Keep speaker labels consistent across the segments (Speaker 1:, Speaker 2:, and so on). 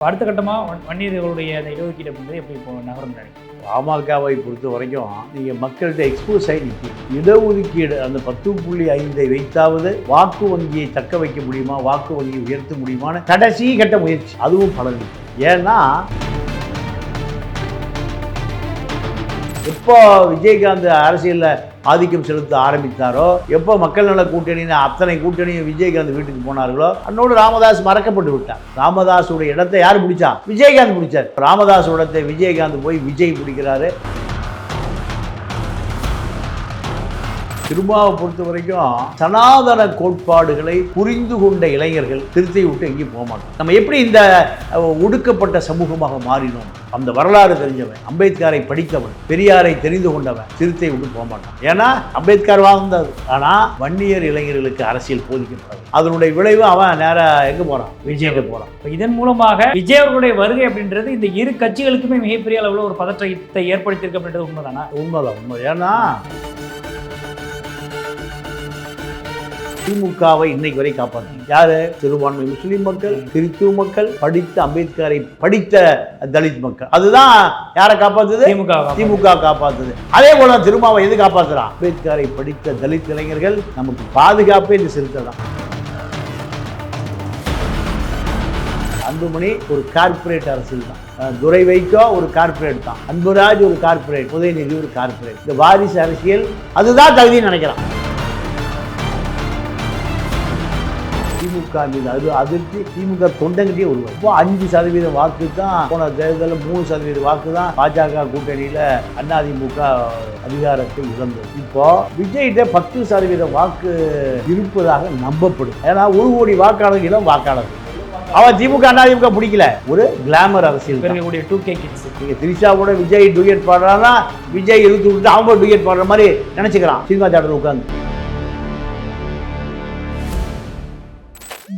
Speaker 1: அடுத்த கட்டமாக வன்னியர்களுடைய அந்த இடஒதுக்கீடு அப்படின்றது எப்படி இப்போ நகரம் நினைக்கிறேன்
Speaker 2: பாமகவை பொறுத்த வரைக்கும் நீங்கள் மக்கள்கிட்ட எக்ஸ்போஸ் ஆகி நிற்கும் இடஒதுக்கீடு அந்த பத்து புள்ளி ஐந்தை வைத்தாவது வாக்கு வங்கியை தக்க வைக்க முடியுமா? வாக்கு வங்கியை உயர்த்த முடியுமான்னு கடைசி கட்ட முயற்சி. அதுவும் பலன். ஏன்னா எப்போ விஜயகாந்த் அரசியலில் ஆதிக்கம் செலுத்த ஆரம்பித்தாரோ எப்போ மக்கள் நல கூட்டணின்னு அத்தனை கூட்டணியும் விஜயகாந்த் வீட்டுக்கு போனார்களோ அன்னோடு ராமதாஸ் மறக்கப்பட்டு விட்டார். ராமதாஸோட இடத்தை யார் பிடிச்சா? விஜயகாந்த் பிடிச்சார். ராமதாஸ் இடத்தை விஜயகாந்த் போய் விஜய் பிடிக்கிறாரு. திருமாவை பொறுத்த வரைக்கும் சனாதன கோட்பாடுகளை புரிந்து கொண்ட இளைஞர்கள் திருத்தை விட்டு எங்கேயும் போக மாட்டோம் நம்ம எப்படி இந்த ஒடுக்கப்பட்ட சமூகமாக மாறினோம்? அந்த வரலாறு தெரிஞ்சவன் அம்பேத்கரை படித்தவன் பெரியாரை தெரிந்து கொண்டவன் திருத்தை விட்டு போக மாட்டான். ஏன்னா அம்பேத்கர் வாழ்ந்தது. ஆனால் வன்னியர் இளைஞர்களுக்கு அரசியல் போதிக்கப்படாது. அதனுடைய விளைவு அவன் நேராக எங்கே போகிறான் விஜய்க்கு போகிறான்
Speaker 1: இதன் மூலமாக விஜய் அவர்களுடைய வருகை அப்படின்றது இந்த இரு கட்சிகளுக்குமே மிகப்பெரிய அளவில் ஒரு பதற்றத்தை ஏற்படுத்தியிருக்கு அப்படின்றது உண்மைதானா?
Speaker 2: உண்மைதான் உண்மை. ஏன்னா திமுகவை இன்னைக்கு வரை காப்பாற்று யாரு? சிறுபான்மை முஸ்லீம் மக்கள் கிறிஸ்துவ மக்கள் படித்த அம்பேத்கரை படித்த தலித் மக்கள். அதுதான் யாரை காப்பாத்துது?
Speaker 1: திமுக
Speaker 2: திமுக காப்பாத்துது. அதே போல திருமாவை எது காப்பாத்துறான் அம்பேத்கரை படித்த தலித் இளைஞர்கள் நமக்கு பாதுகாப்பே இந்த சிறுத்தை தான். அன்புமணி ஒரு கார்ப்பரேட் அரசியல் தான். துரை வைகோ ஒரு கார்ப்பரேட் தான். அன்புராஜ் ஒரு கார்ப்பரேட் உதயநிதி ஒரு கார்ப்பரேட் இந்த வாரிசு அரசியல் அதுதான் தகுதின்னு நினைக்கிறான். திமுக மீது அது அதிர்ச்சி திமுக தொண்டங்கிட்டே உருவாய் இப்போ அஞ்சு சதவீத வாக்கு தான் போன தேர்தலில் மூணு சதவீத வாக்கு தான் பாஜக கூட்டணியில் அதிமுக அதிகாரத்தை இழந்தது. இப்போ விஜய்கிட்ட பத்து சதவீத வாக்கு இருப்பதாக நம்பப்படும் ஏன்னா ஒரு கோடி வாக்காளர் இளம் வாக்காளர் அவன் திமுக அதிமுக பிடிக்கல. ஒரு கிளாமர் அரசியல்.
Speaker 1: இருக்கக்கூடிய டூ கே கிட்ஸ்
Speaker 2: நீங்க திரிஷா கூட விஜய் டூயட் பாடுறான்னா விஜய் இழுத்து விட்டு அவங்க டூயட் பாடுற மாதிரி நினைச்சுக்கிறான். சினிமா தேட்டர் உட்காந்து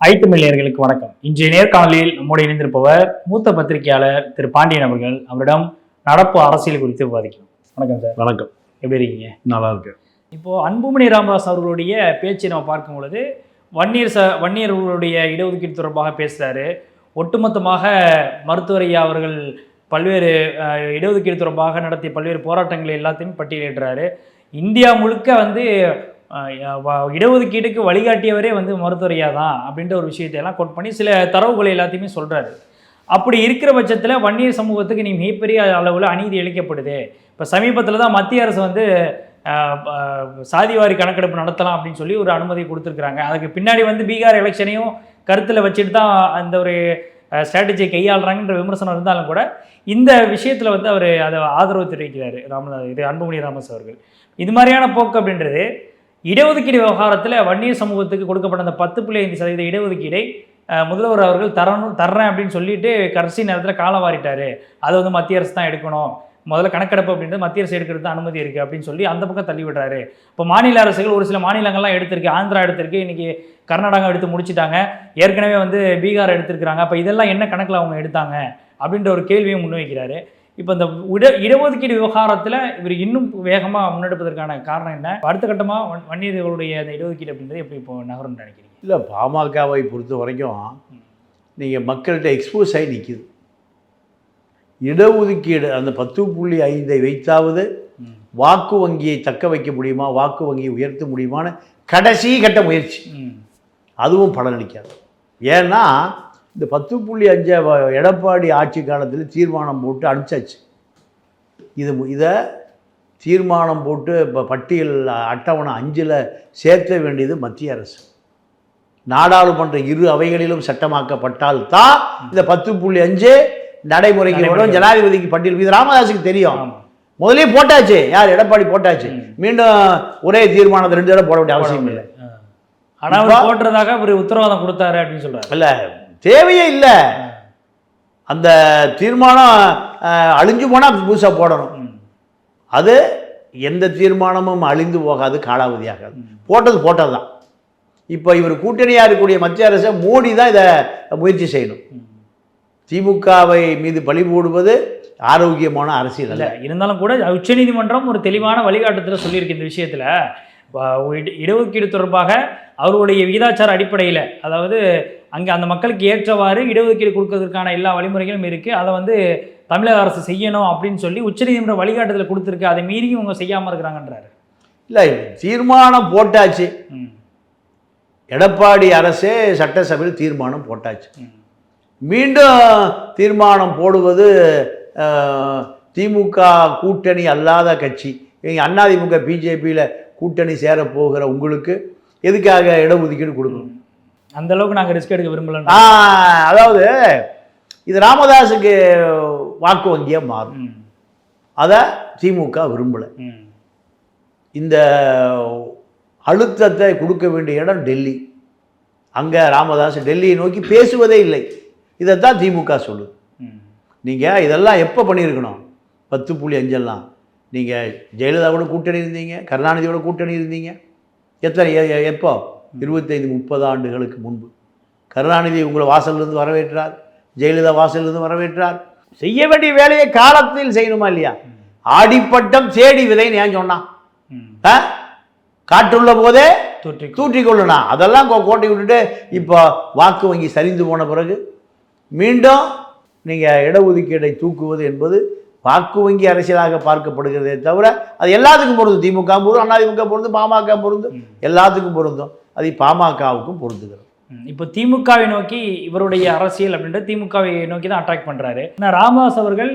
Speaker 1: ஐட்டு மில்லியர்களுக்கு வணக்கம். இன்றைய நேர்காணலில் நம்முடைய இணைந்திருப்பவர் மூத்த பத்திரிகையாளர் திரு பாண்டியன் அவர்கள். அவரிடம் நடப்பு அரசியல் குறித்து விவாதிக்கலாம். வணக்கம் சார்.
Speaker 2: வணக்கம்.
Speaker 1: எப்படி இருக்கீங்க?
Speaker 2: நல்லா இருக்கு
Speaker 1: இப்போ அன்புமணி ராமதாஸ் அவர்களுடைய பேச்சை நம்ம பார்க்கும் பொழுது வன்னியர் ச வன்னியர்களுடைய இடஒதுக்கீடு தொடர்பாக பேசுகிறாரு ஒட்டுமொத்தமாக மருத்துவர் ஐயா அவர்கள் பல்வேறு இடஒதுக்கீடு தொடர்பாக நடத்திய பல்வேறு போராட்டங்கள் எல்லாத்தையும் பட்டியலிடுறாரு. இந்தியா முழுக்க வந்து இடஒதுக்கீட்டுக்கு வழிகாட்டியவரே வந்து மருத்துவரையா தான் அப்படின்ற ஒரு விஷயத்தையெல்லாம் கோட் பண்ணி சில தரவுகளை எல்லாத்தையுமே சொல்கிறாரு அப்படி இருக்கிற பட்சத்தில் வன்னியர் சமூகத்துக்கு நீ மிகப்பெரிய அளவில் அநீதி இழைக்கப்படுது இப்போ சமீபத்தில் தான் மத்திய அரசு வந்து சாதிவாரி கணக்கெடுப்பு நடத்தலாம் அப்படின்னு சொல்லி ஒரு அனுமதி கொடுத்துருக்குறாங்க. அதுக்கு பின்னாடி வந்து பீகார் எலெக்ஷனையும் கருத்தில் வச்சுட்டு தான் அந்த ஒரு ஸ்ட்ராட்டஜியை கையாளுறாங்கன்ற விமர்சனம் இருந்தாலும் கூட இந்த விஷயத்தில் வந்து அவர் அதை ஆதரவு தெரிவிக்கிறார். ராமதாஸ் இது அன்புமணி ராமஸ் அவர்கள். இது மாதிரியான போக்கு அப்படின்றது இடஒதுக்கீடு விவகாரத்தில் வன்னியர் சமூகத்துக்கு கொடுக்கப்பட்ட அந்த பத்து புள்ளி ஐந்து சதவீத இடஒதுக்கீடை முதல்வர் அவர்கள் தரணும் தர்றேன் அப்படின்னு சொல்லிட்டு கடைசி நேரத்தில் காலம் வாரிட்டாரு. அதை வந்து மத்திய அரசு தான் எடுக்கணும். முதல்ல கணக்கெடுப்பு அப்படின்றது மத்திய அரசு எடுக்கிறது தான் அனுமதி இருக்குது அப்படின்னு சொல்லி அந்த பக்கம் தள்ளி விடுறாரு. இப்போ மாநில அரசுகள் ஒரு சில மாநிலங்கள்லாம் எடுத்திருக்கு. ஆந்திரா எடுத்திருக்கு. இன்றைக்கி கர்நாடகா எடுத்து முடிச்சிட்டாங்க. ஏற்கனவே வந்து பீகார் எடுத்திருக்கிறாங்க. அப்போ இதெல்லாம் என்ன கணக்கில் அவங்க எடுத்தாங்க அப்படின்ற ஒரு கேள்வியை முன்வைக்கிறாரு. இப்போ இந்த இட இடஒதுக்கீடு விவகாரத்தில் இவர் இன்னும் வேகமாக முன்னெடுப்பதற்கான காரணம் என்ன? அடுத்த கட்டமாக வன்னியர்களுடைய அந்த இடஒதுக்கீடு அப்படின்றது எப்படி இப்போ நகரம் நினைக்கிறீங்க?
Speaker 2: இல்லை பாமகவை பொறுத்த வரைக்கும் நீங்கள் மக்கள்கிட்ட எக்ஸ்போஸ் ஆகி நிற்கிது இடஒதுக்கீடு அந்த பத்து புள்ளி ஐந்தை வைத்தாவது. வாக்கு வங்கியை தக்க வைக்க முடியுமா? வாக்கு வங்கியை உயர்த்த முடியுமான்னு கடைசி கட்ட முயற்சி. அதுவும் பலனளிக்காது. ஏன்னா இந்த பத்து புள்ளி அஞ்சை எடப்பாடி ஆட்சி காலத்தில் தீர்மானம் போட்டு அனுப்பிச்சாச்சு இது இதை தீர்மானம் போட்டு இப்போ பட்டியல் அட்டவணை அஞ்சில் சேர்த்த வேண்டியது மத்திய அரசு. நாடாளுமன்ற இரு அவைகளிலும் சட்டமாக்கப்பட்டால் தான் இந்த பத்து புள்ளி அஞ்சு நடைமுறைக்கு வரும். ஜனாதிபதிக்கு பட்டியல். இது ராமதாஸுக்கு தெரியும். முதலே போட்டாச்சு. யார்? எடப்பாடி போட்டாச்சு. மீண்டும் ஒரே தீர்மானத்தை ரெண்டு தடவை போட வேண்டிய அவசியம் இல்லை.
Speaker 1: ஆ. ஆனா அவர் போட்டுறதாக அவர் உத்தரவாதம் கொடுத்தாரு அப்படின்னு சொல்றாரு.
Speaker 2: இல்லை. தேவையே இல்லை. அந்த தீர்மானம் அழிஞ்சு போனால் புதுசாக போடணும். அது எந்த தீர்மானமும் அழிந்து போகாது காலாவதியாகாது. போட்டது போட்டது தான் இப்போ இவர் கூட்டணியாக இருக்கக்கூடிய மத்திய அரசை மோடி தான் இதை முயற்சி செய்யணும். திமுகவை மீது பழி போடுவது ஆரோக்கியமான அரசியல்
Speaker 1: இல்ல இருந்தாலும் கூட உச்சநீதிமன்றம் ஒரு தெளிவான வழிகாட்டுதல சொல்லியிருக்கு இந்த விஷயத்துல. இடஒதுக்கீடு தொடர்பாக அவருடைய விகிதாச்சார அடிப்படையில் அதாவது அங்கே அந்த மக்களுக்கு ஏற்றவாறு இடஒதுக்கீடு கொடுக்கறதுக்கான எல்லா வழிமுறைகளும் இருக்கு. அதை வந்து தமிழக அரசு செய்யணும் அப்படின்னு சொல்லி உச்சநீதிமன்றம் வழிகாட்டுதல கொடுத்துருக்கு. அதை மீறியும் இவங்க செய்யாம இருக்கிறாங்கன்றாரு.
Speaker 2: இல்லை தீர்மானம் போட்டாச்சு. எடப்பாடி அரசே சட்டசபையில் தீர்மானம் போட்டாச்சு. மீண்டும் தீர்மானம் போடுவது திமுக கூட்டணி அல்லாத கட்சி. அதிமுக பிஜேபியில் கூட்டணி சேர போகிற உங்களுக்கு எதுக்காக இடஒதுக்கீடு கொடுக்கணும்?
Speaker 1: அந்த அளவுக்கு நாங்க ரிஸ்க் எடுக்க விரும்பல
Speaker 2: ஆ, அதாவது இது ராமதாஸுக்கு வாக்கு வங்கியாக மாறும். அதை திமுக விரும்பலை. இந்த அழுத்தத்தை கொடுக்க வேண்டிய இடம் டெல்லி. அங்கே ராமதாஸ் டெல்லியை நோக்கி பேசுவதே இல்லை. இதைத்தான் திமுக சொல்லுது. நீங்கள் இதெல்லாம் எப்போ பண்ணியிருக்கணும்? பத்து புள்ளி அஞ்செல்லாம். நீங்கள் ஜெயலலிதாவோட கூட்டணி இருந்தீங்க கருணாநிதியோட கூட்டணி இருந்தீங்க. எத்தனை எப்போ? இருபத்தைந்து முப்பது ஆண்டுகளுக்கு முன்பு. கருணாநிதி உங்களை வாசல்லேருந்து வரவேற்றார். ஜெயலலிதா வாசல்லேருந்து வரவேற்றார். செய்ய வேண்டிய வேலையை காலத்தில் செய்யணுமா இல்லையா? ஆடிப்பட்டம் தேடி விதைன்னு ஏன் சொன்னான்? காற்றுள்ள போதே
Speaker 1: தொற்றி
Speaker 2: தூற்றிக்கொள்ளணும் அதெல்லாம் கோ- கோட்டை விட்டுட்டு இப்போ வாக்கு வங்கி சரிந்து போன பிறகு மீண்டும் நீங்கள் இடஒதுக்கீடை தூக்குவது என்பது வாக்கு வங்கி அரசியலாக பார்க்கப்படுகிறதே தவிர அது எல்லாத்துக்கும் பொருந்தும். திமுக பொருந்தும் அதிமுக பொருந்தும் பாமக பொருந்தும். எல்லாத்துக்கும் பொருந்தும். அது பாமகவுக்கும் பொருந்துகிறது.
Speaker 1: இப்போ திமுகவை நோக்கி இவருடைய அரசியல் அப்படின்றது திமுகவை நோக்கி தான் அட்டாக் பண்றாரு. ஆனா ராமதாஸ் அவர்கள்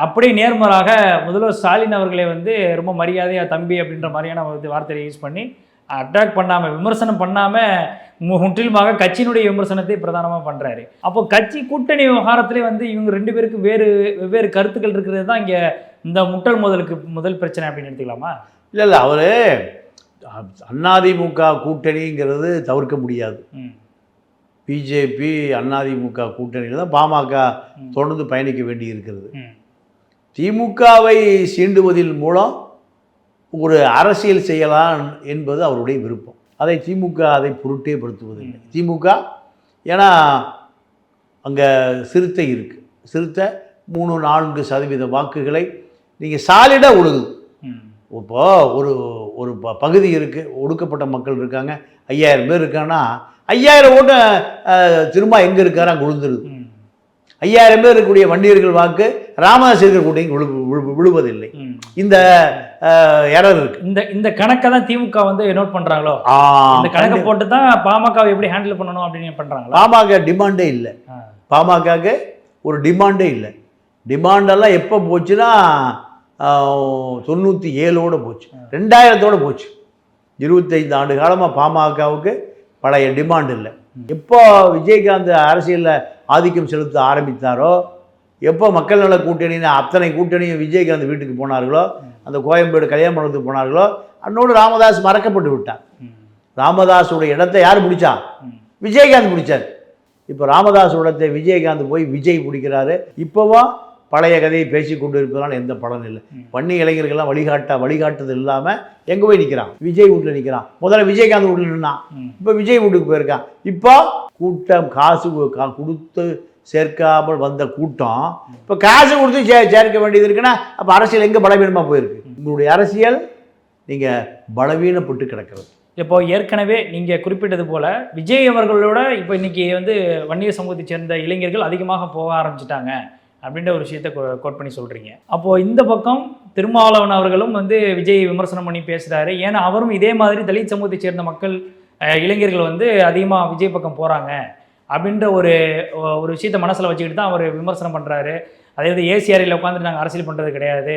Speaker 1: அப்படியே நேர்மாறாக முதல்வர் ஸ்டாலின் அவர்களை வந்து ரொம்ப மரியாதையா தம்பி அப்படின்ற மாதிரியான வார்த்தையை யூஸ் பண்ணி அட்டாக் பண்ணாம விமர்சனம் பண்ணாம மு- முற்றிலுமாக கட்சியினுடைய விமர்சனத்தை பிரதானமா பண்றாரு. அப்போ கட்சி கூட்டணி விவகாரத்திலே வந்து இவங்க ரெண்டு பேருக்கு வேறு வெவ்வேறு கருத்துக்கள் இருக்கிறது தான் இங்க இந்த முட்டல் முதலுக்கு முதல் பிரச்சனை அப்படின்னு எடுத்துக்கலாமா?
Speaker 2: இல்லை இல்லை அவர் அதிமுக கூட்டணிங்கிறது தவிர்க்க முடியாது. பிஜேபி அதிமுக கூட்டணியில் தான் பாமக தொடர்ந்து பயணிக்க வேண்டி இருக்கிறது திமுகவை சீண்டுவதில் மூலம் ஒரு அரசியல் செய்யலாம் என்பது அவருடைய விருப்பம். அதை திமுக அதை பொருட்டே படுத்துவதில்லை. திமுக ஏன்னா அங்கே சிறுத்தை இருக்குது சிறுத்தை மூணு நான்கு சதவீத வாக்குகளை நீங்கள் சாலிடாக ஒழுகுது.
Speaker 1: ம்.
Speaker 2: இப்போ ஒரு ஒரு ப- பகுதி இருக்குது ஒடுக்கப்பட்ட மக்கள் இருக்காங்க. ஐயாயிரம் பேர் இருக்காங்கன்னா ஐயாயிரம் ஓட்டு திரும்ப எங்கே இருக்காரு விழுந்துருது. ஐயாயிரம் பேர் இருக்கக்கூடிய வண்டியர்கள் வாக்கு ராமதாஸ் இருக்கிற கூட்டையும் விழு விழு- விழுவதில்லை. இந்த எரர் இருக்கு.
Speaker 1: இந்த இந்த கணக்கை தான் திமுக வந்து நோட் பண்றாங்களோ?
Speaker 2: ஆ,
Speaker 1: இந்த கணக்கை போட்டு தான் பாமக எப்படி ஹேண்டில் பண்ணணும் அப்படின்னு பண்றாங்களா?
Speaker 2: பாமக டிமாண்டே இல்லை.
Speaker 1: ஆ.
Speaker 2: பாமகக்கு ஒரு டிமாண்டே இல்லை. டிமாண்டெல்லாம் எப்போ போச்சுன்னா தொண்ணூற்றி ஏழோட போச்சு. ரெண்டாயிரத்தோட போச்சு. இருபத்தைந்து ஆண்டு காலமாக பாமகவுக்கு பழைய டிமாண்ட் இல்லை. எப்போ விஜயகாந்த் அரசியலில் ஆதிக்கம் செலுத்த ஆரம்பித்தாரோ எப்போ மக்கள் நல கூட்டணின்னு அத்தனை கூட்டணியும் விஜயகாந்த் வீட்டுக்கு போனார்களோ அந்த கோயம்பேடு கல்யாண மண்டபத்துக்கு போனார்களோ அன்னோடு ராமதாஸ் மறக்கப்பட்டு விட்டார். ராமதாஸோட இடத்தை யார் பிடிச்சா? விஜயகாந்த் பிடிச்சார். இப்போ ராமதாஸ் இடத்தை விஜயகாந்த் போய் விஜய் பிடிக்கிறாரு. இப்போவும் பழைய கதையை பேசி கொண்டு இருப்பதனால எந்த பலனும் இல்லை. வன்னி இளைஞர்கள்லாம் வழிகாட்ட வழிகாட்டுது இல்லாமல் எங்கே போய் நிற்கிறான் விஜய் வீட்டில் நிற்கிறான் முதல்ல விஜயகாந்த் வீட்டில் நின்னான். இப்போ விஜய் வீட்டுக்கு போயிருக்கான். இப்போ கூட்டம் காசு கொடுத்து சேர்க்காமல் வந்த கூட்டம் இப்போ காசு கொடுத்து சே சேர்க்க வேண்டியது இருக்குன்னா அப்போ அரசியல் எங்கே பலவீனமாக போயிருக்கு? உங்களுடைய அரசியல் நீங்கள் பலவீனப்பட்டு கிடக்கிறது.
Speaker 1: இப்போ ஏற்கனவே நீங்க குறிப்பிட்டது போல விஜய் அவர்களோட இப்போ இன்னைக்கு வந்து வன்னியர் சமூகத்தை சேர்ந்த இளைஞர்கள் அதிகமாக போக ஆரம்பிச்சிட்டாங்க. அப்படின்ற ஒரு விஷயத்த கோட் பண்ணி சொல்கிறீங்க அப்போ இந்த பக்கம் திருமாவளவன் அவர்களும் வந்து விஜய் விமர்சனம் பண்ணி பேசுகிறாரு ஏன்னா அவரும் இதே மாதிரி தலித் சமூகத்தை சேர்ந்த மக்கள் இளைஞர்கள் வந்து அதிகமாக விஜய் பக்கம் போகிறாங்க அப்படின்ற ஒரு ஒரு விஷயத்த மனசில் வச்சுக்கிட்டு தான் அவர் விமர்சனம் பண்ணுறாரு அதாவது ஏசிஆரில் உட்காந்துட்டு நாங்கள் அரசியல் பண்ணுறது கிடையாது.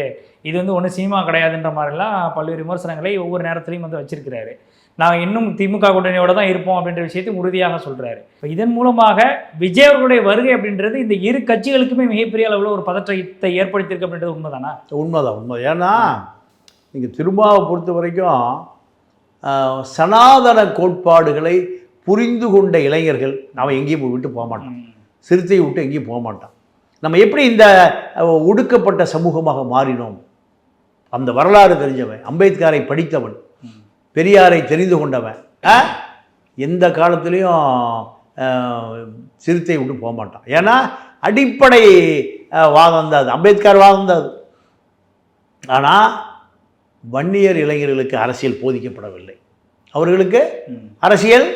Speaker 1: இது வந்து ஒன்றும் சினிமா கிடையாதுன்ற மாதிரிலாம் பல்வேறு விமர்சனங்களை ஒவ்வொரு நேரத்துலையும் வந்து வச்சிருக்கிறாரு. நாங்கள் இன்னும் திமுக கூட்டணியோட தான் இருப்போம் அப்படின்ற விஷயத்தை உறுதியாக சொல்றாரு. இப்போ இதன் மூலமாக விஜய் அவர்களுடைய வருகை அப்படின்றது இந்த இரு கட்சிகளுக்குமே மிகப்பெரிய அளவில் ஒரு பதற்றத்தை ஏற்படுத்தியிருக்கு அப்படின்றது உண்மைதானா?
Speaker 2: உண்மைதான் உண்மை. ஏன்னா நீங்கள் திருமாவை பொறுத்த வரைக்கும் சனாதன கோட்பாடுகளை புரிந்து கொண்ட இளைஞர்கள் அவன் எங்கேயும் விட்டு போக மாட்டான்
Speaker 1: ம்.
Speaker 2: சிறுத்தையை விட்டு எங்கேயும் போக மாட்டான் நம்ம எப்படி இந்த ஒடுக்கப்பட்ட சமூகமாக மாறினோம்? அந்த வரலாறு தெரிஞ்சவன் அம்பேத்கரை படித்தவன். பெரியாரை தெரிந்து கொண்டவன்? எந்த காலத்துலேயும் சிறுத்தை விட்டு போக மாட்டான் ஏன்னா அடிப்படை வாதம் தான் அது அம்பேத்கர் வாதம் தான் அது ஆனால் வன்னியர் இளைஞர்களுக்கு அரசியல் போதிக்கப்படவில்லை அவர்களுக்கு. அரசியல்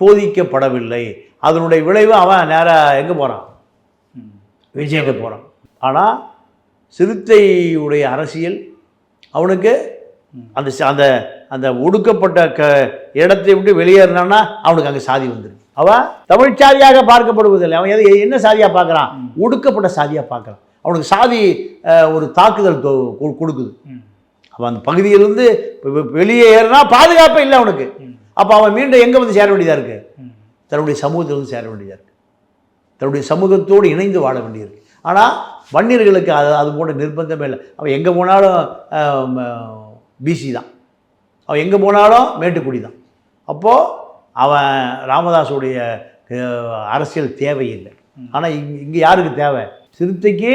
Speaker 2: போதிக்கப்படவில்லை அதனுடைய விளைவு அவன் நேராக எங்கே போகிறான். விஜய்க்கு போகிறான் ஆனால் சிறுத்தையுடைய அரசியல் அவனுக்கு. அந்த அந்த அந்த ஒடுக்கப்பட்ட க இடத்தை விட்டு வெளியேறினான்னா அவனுக்கு அங்கே சாதி வந்துருக்கு அவன் தமிழ் சாதியாக பார்க்கப்படுவதில்லை. அவன் எது என்ன சாதியாக பார்க்குறான். ஒடுக்கப்பட்ட சாதியாக பார்க்குறான். அவனுக்கு சாதி ஒரு தாக்குதல் கொடுக்குது. அவன் அந்த பகுதியிலிருந்து வெளியே ஏறினா பாதுகாப்பே இல்லை அவனுக்கு. அப்போ அவன் மீண்டும் எங்கே வந்து சேர வேண்டியதாக இருக்குது. தன்னுடைய சமூகத்தில் வந்து சேர வேண்டியதாக இருக்குது தன்னுடைய சமூகத்தோடு இணைந்து வாழ வேண்டியிருக்கு ஆனால் வன்னியர்களுக்கு அது அது போன்ற நிர்பந்தமே இல்லை. அவன் எங்கே போனாலும் பிசி தான் அவன் எங்கே போனாலும் மேட்டுக்குடி தான். அப்போது அவன் ராமதாஸுடைய அரசியல் தேவையில்லை.
Speaker 1: ம்.
Speaker 2: ஆனால் இங் இங்கே யாருக்கு தேவை? சிறுத்தைக்கு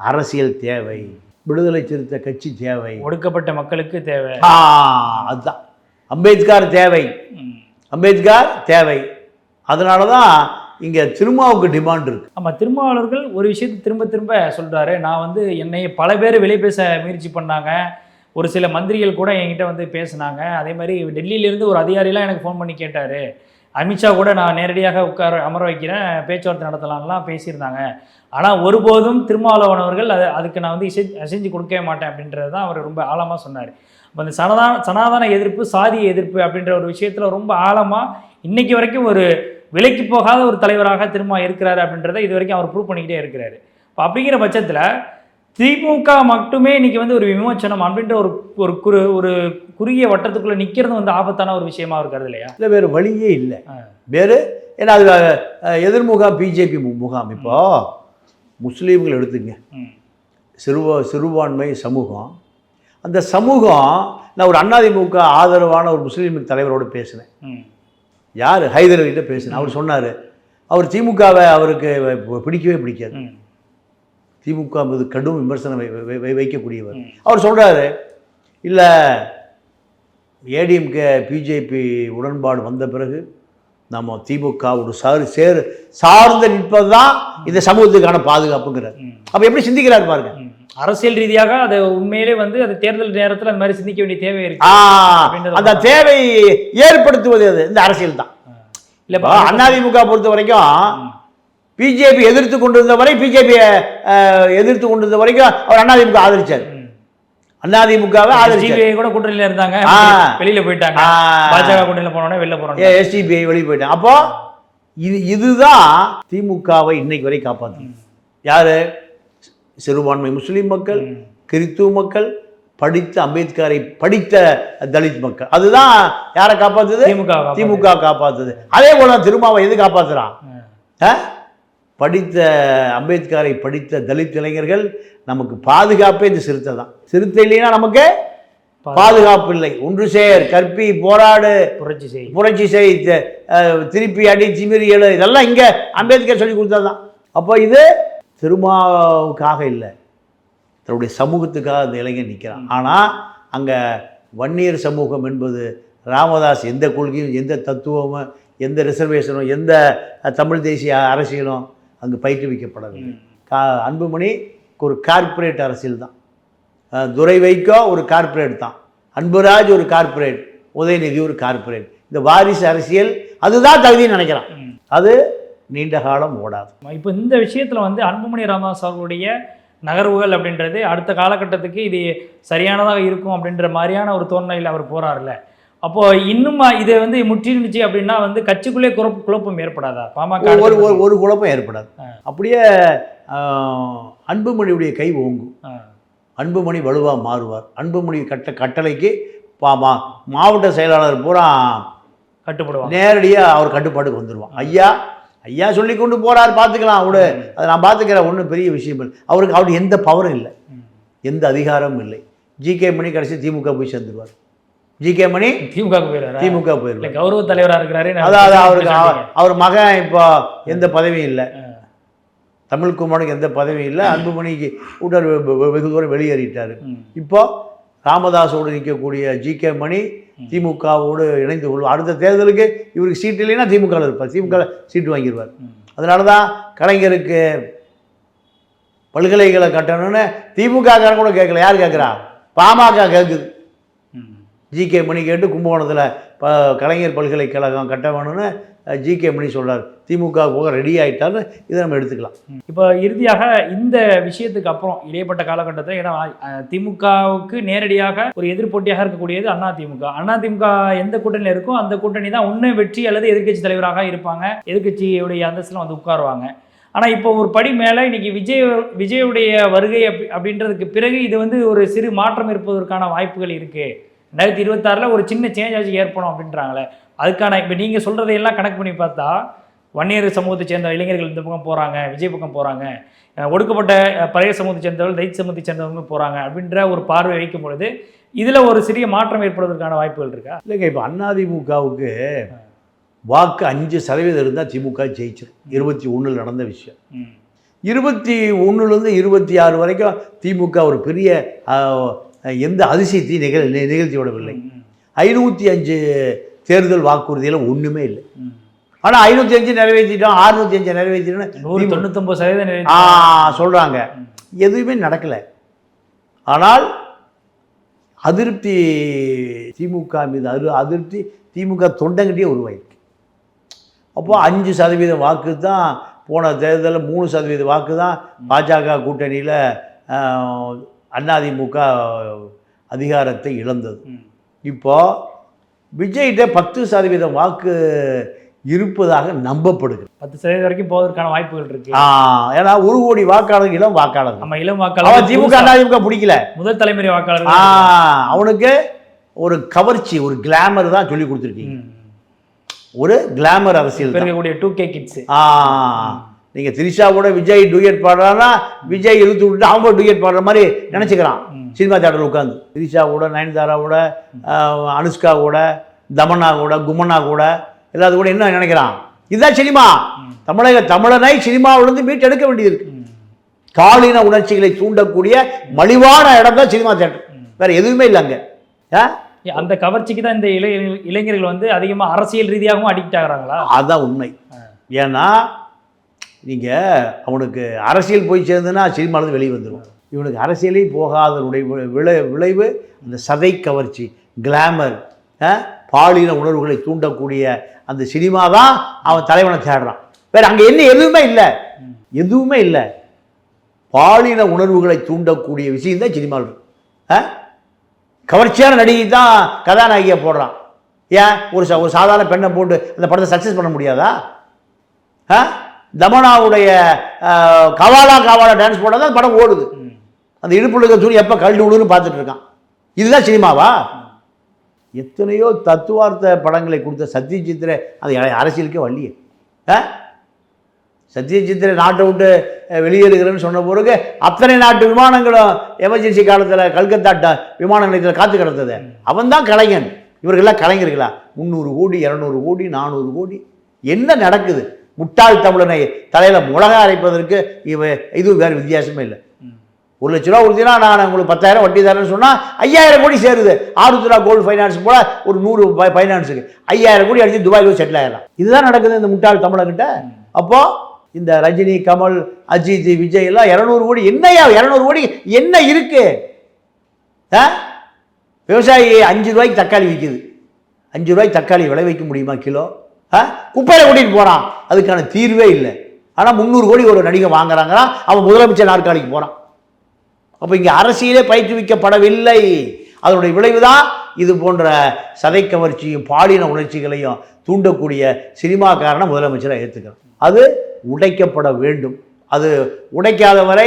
Speaker 2: அரசியல் தேவை. விடுதலை சிறுத்தை கட்சி தேவை.
Speaker 1: ஒடுக்கப்பட்ட மக்களுக்கு தேவை.
Speaker 2: அதுதான். அம்பேத்கர் தேவை. அம்பேத்கர் தேவை. அதனால தான் இங்கே திருமாவுக்கு டிமாண்ட் இருக்கு.
Speaker 1: ஆமா திருமாவளவர்கள் ஒரு விஷயத்தை திரும்ப திரும்ப சொல்றாரு. நான் வந்து என்னை பல பேர் வெளியே பேச முயற்சி பண்ணாங்க. ஒரு சில மந்திரிகள் கூட என்கிட்ட வந்து பேசினாங்க. அதே மாதிரி டெல்லியிலேருந்து ஒரு அதிகாரிலாம் எனக்கு ஃபோன் பண்ணி கேட்டார். அமித்ஷா கூட நான் நேரடியாக உட்கார அமர வைக்கிறேன் பேச்சுவார்த்தை நடத்தலாம்லாம் பேசியிருந்தாங்க. ஆனால் ஒருபோதும் திருமாவளவனவர்கள் அது அதுக்கு நான் வந்து இசை அசைஞ்சு கொடுக்கவே மாட்டேன் அப்படின்றது தான் அவர் ரொம்ப ஆழமாக சொன்னார். இப்போ அந்த சனதான சனாதன எதிர்ப்பு சாதிய எதிர்ப்பு அப்படின்ற ஒரு விஷயத்தில் ரொம்ப ஆழமாக இன்னைக்கு வரைக்கும் ஒரு விலைக்கு போகாத ஒரு தலைவராக திரும்ப இருக்கிறாரு அப்படின்றத இது வரைக்கும் அவர் ப்ரூவ் பண்ணிக்கிட்டே இருக்கிறாரு. இப்போ அப்படிங்கிற பட்சத்தில் திமுக மட்டுமே இன்னைக்கு வந்து ஒரு விமோச்சனம் அப்படின்ற ஒரு ஒரு குறு ஒரு குறுகிய வட்டத்துக்குள்ள நிக்கிறது வந்து ஆபத்தான ஒரு விஷயமா இருக்கிறது இல்லையா?
Speaker 2: இல்லை வேறு வழியே இல்லை. வேறு ஏன்னா அது எதிர்முகாம் பிஜேபி முகாம் இப்போ. முஸ்லீம்கள் எடுத்துங்க. சிறுவ சிறுபான்மை சமூகம். அந்த சமூகம் நான் ஒரு அதிமுக ஆதரவான ஒரு முஸ்லீம் தலைவரோடு பேசினேன். யார்? ஹைதர் அலிகிட்ட பேசினேன். அவர் சொன்னார் அவர் திமுகவை அவருக்கு பிடிக்கவே பிடிக்காது. திமுக மீது கடும் விமர்சனம் வைக்கக்கூடியவர். அவர் சொல்கிறாரு இல்லை ஏடிஎம்கே பிஜேபி உடன்பாடு வந்த பிறகு நம்ம திமுகவோட சார் சேர் சார்ந்து நிற்பது தான் இந்த சமூகத்துக்கான பாதுகாப்புங்கிறார். அப்போ எப்படி சிந்திக்கிறார் பாருங்க.
Speaker 1: அரசியல் ரீதியாக அது உண்மையிலே வந்து அது தேர்தல் நேரத்தில் அந்த மாதிரி சிந்திக்க வேண்டிய தேவை இருக்கு.
Speaker 2: அந்த தேவை ஏற்படுத்துவது அது இந்த அரசியல் தான்
Speaker 1: இல்ல
Speaker 2: இப்போ அதிமுக பொறுத்த வரைக்கும் பிஜேபி எதிர்த்து கொண்டிருந்த வரை பிஜேபியை எதிர்த்து கொண்டிருந்த வரைக்கும் அவர் அதிமுக ஆதரிச்சார். அதிமுகவை ஆதரிச்சார்.
Speaker 1: சிபிஐ கூட கூட்டணியில இருந்தாங்க. வெளியில போயிட்டாங்க. பாஜக கூட்டணியில போனோடனே வெளில போறாங்க
Speaker 2: எஸ்டிபிஐ வெளியே போயிட்டாங்க. அப்போ இது இதுதான் திமுகவை இன்னைக்கு வரை காப்பாற்று யாரு? சிறுபான்மை முஸ்லீம் மக்கள். கிறித்துவ மக்கள் படித்த அம்பேத்கரை படித்த தலித் மக்கள். அதுதான் யாரை காப்பாத்துது?
Speaker 1: திமுக
Speaker 2: திமுக காப்பாத்துது. அதே போல திருமாவை எது காப்பாத்துறான்? படித்த அம்பேத்கரை படித்த தலித் இளைஞர்கள் நமக்கு பாதுகாப்பே இந்த சிறுத்தை தான். சிறுத்தை இல்லைன்னா நமக்கு பாதுகாப்பு இல்லை. ஒன்று சேர் கற்பி போராடு
Speaker 1: புரட்சி செய்.
Speaker 2: புரட்சி செய் திருப்பி அடி திமிரி எழு இதெல்லாம் இங்கே அம்பேத்கர் சொல்லி கொடுத்தது தான். அப்போ இது திருமாவுக்காக இல்லை. தன்னுடைய சமூகத்துக்காக அந்த இளைஞன் நிற்கிறான் ஆனால் அங்கே வன்னியர் சமூகம் என்பது ராமதாஸ் எந்த கொள்கையும் எந்த தத்துவமும் எந்த ரிசர்வேஷனும் எந்த தமிழ் தேசிய அரசியலும் அங்கு பயிற்றுவிக்கப்படவில்லை. கா அன்புமணி ஒரு கார்ப்பரேட் அரசியல் தான். துரை வைகோ ஒரு கார்ப்பரேட் தான். அன்புராஜ் ஒரு கார்ப்பரேட் உதயநிதி ஒரு கார்ப்பரேட் இந்த வாரிசு அரசியல் அதுதான் தகுதின்னு நினைக்கிறான். அது நீண்ட காலம் ஓடாது.
Speaker 1: இப்போ இந்த விஷயத்துல வந்து அன்புமணி ராமதாஸ் அவர்களுடைய நகர்வுகள் அப்படின்றது அடுத்த காலகட்டத்துக்கு இது சரியானதாக இருக்கும் அப்படின்ற மாதிரியான ஒரு தோரணையில் அவர் போறாருல்ல. அப்போ இன்னும் இது வந்து முற்றிருந்துச்சு அப்படின்னா வந்து கட்சிக்குள்ளே குழப்ப குழப்பம் ஏற்படாதா? பாமக
Speaker 2: ஒரு ஒரு ஒரு குழப்பம் ஏற்படாது. அப்படியே அன்புமணியுடைய கை ஓங்கும். அன்புமணி வலுவா மாறுவார். அன்புமணி கட்ட கட்டளைக்கு பா மா மாவட்ட செயலாளர் பூரா
Speaker 1: கட்டுப்படுவாங்க.
Speaker 2: நேரடியாக அவர் கட்டுப்பாட்டுக்கு வந்துடுவான் ஐயா ஐயா சொல்லி கொண்டு போறார் பார்த்துக்கலாம். விடு. அதை நான் பார்த்துக்கிறேன் ஒன்றும் பெரிய விஷயம் இல்லை. அவருக்கு அவருக்கு எந்த பவரும் இல்லை. எந்த அதிகாரமும் இல்லை. ஜிகே மணி கடைசி திமுக போய் சேர்ந்துருவார். ஜி கே மணி
Speaker 1: திமுக போயிடுறாரு?
Speaker 2: திமுக
Speaker 1: இல்ல
Speaker 2: போயிருவார்
Speaker 1: கௌரவ தலைவரா இருக்கிறாரு
Speaker 2: அதாவது அவருக்கு அவ- அவர் மகன் இப்போ எந்த பதவியும் இல்லை. தமிழ்குமாருக்கு எந்த பதவியும் இல்லை. அன்புமணிக்கு வெ- வெகு தூரம் வெளியேறிட்டார். இப்போ ராமதாஸோடு நிற்கக்கூடிய ஜி கே மணி திமுகவோடு இணைந்து கொள்வார். அடுத்த தேர்தலுக்கு இவருக்கு சீட் இல்லைன்னா திமுகவில் இருப்பார். திமுக சீட்டு வாங்கிடுவார். அதனால தான் கலைஞருக்கு பல்கலைக்கழக கட்டணும்னு திமுக கூட கேட்கல. யார் கேட்குறா? பாமக கேட்குது. ஜி கே மணி கேட்டு கும்பகோணத்தில் ப கலைஞர் பல்கலைக்கழகம் கட்ட வேணும்னு ஜி கே மணி சொல்கிறார் திமுக போக ரெடி ஆயிட்டான்னு இதை நம்ம எடுத்துக்கலாம்.
Speaker 1: இப்போ இறுதியாக இந்த விஷயத்துக்கு அப்புறம் இடைப்பட்ட காலகட்டத்தில் ஏன்னா திமுகவுக்கு நேரடியாக ஒரு எதிர்போட்டியாக இருக்கக்கூடியது அண்ணா திமுக. அண்ணா திமுக எந்த கூட்டணியில் இருக்கோ அந்த கூட்டணி தான் ஒன்று வெற்றி அல்லது எதிர்க்கட்சி தலைவராக இருப்பாங்க. எதிர்க்கட்சியுடைய அந்தஸ்தில் வந்து உட்காருவாங்க. ஆனால் இப்போ ஒரு படி மேலே இன்னைக்கு விஜய் விஜயுடைய வருகை அப்படி அப்படின்றதுக்கு பிறகு இது வந்து ஒரு சிறு மாற்றம் இருப்பதற்கான வாய்ப்புகள் இருக்குது ரெண்டாயிரத்தி இருபத்தாறில் ஒரு சின்ன சேஞ்ச் ஆச்சு ஏற்படும் அப்படின்றாங்களே. அதுக்கான இப்போ நீங்கள் சொல்கிறதையெல்லாம் கணக்கு பண்ணி பார்த்தா வன்னியர் சமூகத்தை சேர்ந்த இளைஞர்கள் இந்த பக்கம் போகிறாங்க விஜய் பக்கம் போகிறாங்க ஒடுக்கப்பட்ட பழைய சமூகத்தை சேர்ந்தவர்கள் தைத் சமூகத்தை சேர்ந்தவங்க போகிறாங்க அப்படின்ற ஒரு பார்வை வைக்கும் பொழுது இதில் ஒரு சிறிய மாற்றம் ஏற்படுவதற்கான வாய்ப்புகள் இருக்கா?
Speaker 2: இல்லைங்க இப்போ அதிமுகவுக்கு வாக்கு அஞ்சு சதவீதம் இருந்தால் திமுக ஜெயிச்சிடும் இருபத்தி ஒன்றில் நடந்த விஷயம். இருபத்தி ஒன்றுலேருந்து இருபத்தி ஆறு வரைக்கும் திமுக ஒரு பெரிய எந்த அதிசயத்தையும் நிகழ் நி- நிகழ்த்தி விடவில்லை ஐநூற்றி அஞ்சு தேர்தல் வாக்குறுதியில் ஒன்றுமே இல்லை. ஆனால் ஐநூற்றி அஞ்சு நிறைவேற்றிட்டோம் அறுநூத்தி அஞ்சு நிறைவேற்றிட்டோம்னு
Speaker 1: நூறு தொண்ணூத்தொம்பது சதவீதம்
Speaker 2: சொல்கிறாங்க எதுவுமே நடக்கலை. ஆனால் அதிருப்தி திமுக மீது அது அதிருப்தி திமுக தொண்டங்கிட்டே உருவாயிருக்கு. அப்போ அஞ்சு சதவீத வாக்கு தான் போன தேர்தலில் மூணு சதவீத வாக்கு தான் பாஜக கூட்டணியில் அதிமுக அதிகாரத்தை இழந்தது.
Speaker 1: ம்.
Speaker 2: இப்போ விஜய்கிட்ட பத்து சதவீதம் வாக்கு இருப்பதாக நம்பப்படுகிறது.
Speaker 1: பத்து சதவீதம் வரைக்கும் போவதற்கான வாய்ப்புகள் இருக்கு.
Speaker 2: ஏன்னா ஒரு கோடி வாக்காளர் இளம் வாக்காளர்
Speaker 1: நம்ம இளம் வாக்காளர்
Speaker 2: திமுக அதிமுக பிடிக்கல.
Speaker 1: முதல் தலைமுறை
Speaker 2: ஆ,
Speaker 1: வாக்காளர்கள்
Speaker 2: அவனுக்கு ஒரு கவர்ச்சி ஒரு கிளாமர் தான் சொல்லி கொடுத்துருக்கீங்க. ஒரு கிளாமர் அரசியல்
Speaker 1: இருக்கக்கூடிய டூ கே கிட்ஸ்
Speaker 2: ஆ. நீங்கள் திரிஷாவோட விஜய் டூயட் பாடுறான்னா விஜய் இழுத்து விட்டு அவங்க டூயட் பாடுற மாதிரி நினச்சிக்கிறான். சினிமா தேட்டரில் உட்காந்து திரிஷாவோட நயன்தாராவோட ஆஹ், அனுஷ்காவோட தமன்னா கூட குமன்னா கூட எல்லாத்து கூட என்ன நினைக்கிறான்? இதுதான் சினிமா. தமிழக தமிழனை சினிமாவிலிருந்து மீட்டு எடுக்க வேண்டியிருக்கு காலின உணர்ச்சிகளை தூண்டக்கூடிய மலிவான இடம் தான் சினிமா தேட்டர் வேற எதுவுமே இல்லை அங்கே.
Speaker 1: அந்த கவர்ச்சிக்கு தான் இந்த இளைஞர்கள் வந்து அதிகமா அரசியல் ரீதியாகவும் அடிக்ட் ஆகுறாங்களா?
Speaker 2: அதுதான் உண்மை. ஏன்னா நீங்கள் அவனுக்கு அரசியல் போய் சேர்ந்துன்னா சினிமாலேருந்து வெளியே வந்துடும் இவனுக்கு அரசியலே போகாதனுடைய விளை விளைவு அந்த சதை கவர்ச்சி கிளாமர் பாலின உணர்வுகளை தூண்டக்கூடிய அந்த சினிமா தான் அவன் தலைவனை தேடுறான். வேறு அங்கே என்ன எதுவுமே இல்லை. எதுவுமே இல்லை. பாலின உணர்வுகளை தூண்டக்கூடிய விஷயம் தான் சினிமாவில் ஆ? கவர்ச்சியான நடிகை தான் கதாநாயகியை போடுறான். ஏன்? ஒரு ஒரு சாதாரண பெண்ணை போட்டு அந்த படத்தை சக்ஸஸ் பண்ண முடியாதா? ஆ? தமனாவுடைய கவாலா கவாலா டான்ஸ் போட்டால் தான் படம் ஓடுது. அந்த இடுப்புள்ள துணி எப்போ கழட்டி விடுன்னு பார்த்துட்டு இருக்கான். இதுதான் சினிமாவா? எத்தனையோ தத்துவார்த்த படங்களை கொடுத்த சத்யஜித்ரே அது அரசியலுக்கே வள்ளியே. சத்யஜித்ரே நாட்டை விட்டு வெளியேறுகிறேன்னு சொன்ன பிறகு அத்தனை நாட்டு விமானங்களும் எமர்ஜென்சி காலத்தில் கல்கத்தா விமான நிலையத்தில் காத்து கிடந்தது. அவன் தான் கலைஞன். இவர்கள்லாம் கலைஞர்களா? முந்நூறு கோடி இரநூறு கோடி நானூறு கோடி. என்ன நடக்குது? முட்டாள் தமிழனை தலையில் மிளகா அரைப்பதற்கு இவ இது வேறு வித்தியாசமே இல்லை. ஒரு லட்ச ரூபா கொடுத்தீங்கன்னா நான் உங்களுக்கு பத்தாயிரம் வட்டி தரேன்னு சொன்னால் ஐயாயிரம் கோடி சேருது. ஆருத்ரா கோல்டு ஃபைனான்ஸ் போல ஒரு நூறு ஃபைனான்ஸுக்கு ஐயாயிரம் கோடி அடிச்சு துபாயில் போய் செட்டில் ஆயிடலாம். இதுதான் நடக்குது இந்த முட்டாள் தமிழர்கிட்ட. அப்போது இந்த ரஜினி கமல் அஜித் விஜய் எல்லாம் இரநூறு கோடி என்னையா? இரநூறு கோடி என்ன இருக்கு? ஆ? விவசாயி அஞ்சு ரூபாய்க்கு தக்காளி விற்கிது அஞ்சு ரூபாய்க்கு தக்காளி விளை வைக்க முடியுமா கிலோ? குப்பையில் கூட்டிகிட்டு போகிறான் அதுக்கான தீர்வே இல்லை. ஆனால் முந்நூறு கோடி ஒரு நடிகை வாங்குறாங்கன்னா அவன் முதலமைச்சர் நாற்காலிக்கு போகிறான் அப்போ இங்கே அரசியலே பயிற்றுவிக்கப்படவில்லை. அதனுடைய விளைவு தான் இது போன்ற சதை கவர்ச்சியும் பாலின உணர்ச்சிகளையும் தூண்டக்கூடிய சினிமாக்காரனை முதலமைச்சரை ஏற்றுக்கிறோம் அது உடைக்கப்பட வேண்டும். அது உடைக்காத வரை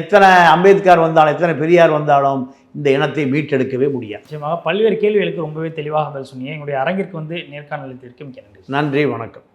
Speaker 2: எத்தனை அம்பேத்கர் வந்தாலும் எத்தனை பெரியார் வந்தாலும் இந்த இனத்தை மீட்டெடுக்கவே முடியாது.
Speaker 1: நிச்சயமாக பல்வேறு கேள்விகளுக்கு ரொம்பவே தெளிவாக பதில் சொன்னீங்க. எங்களுடைய அரங்கிற்கு வந்து நேர்காணல் அளித்ததற்கு மிக்க நன்றி.
Speaker 2: நன்றி வணக்கம்.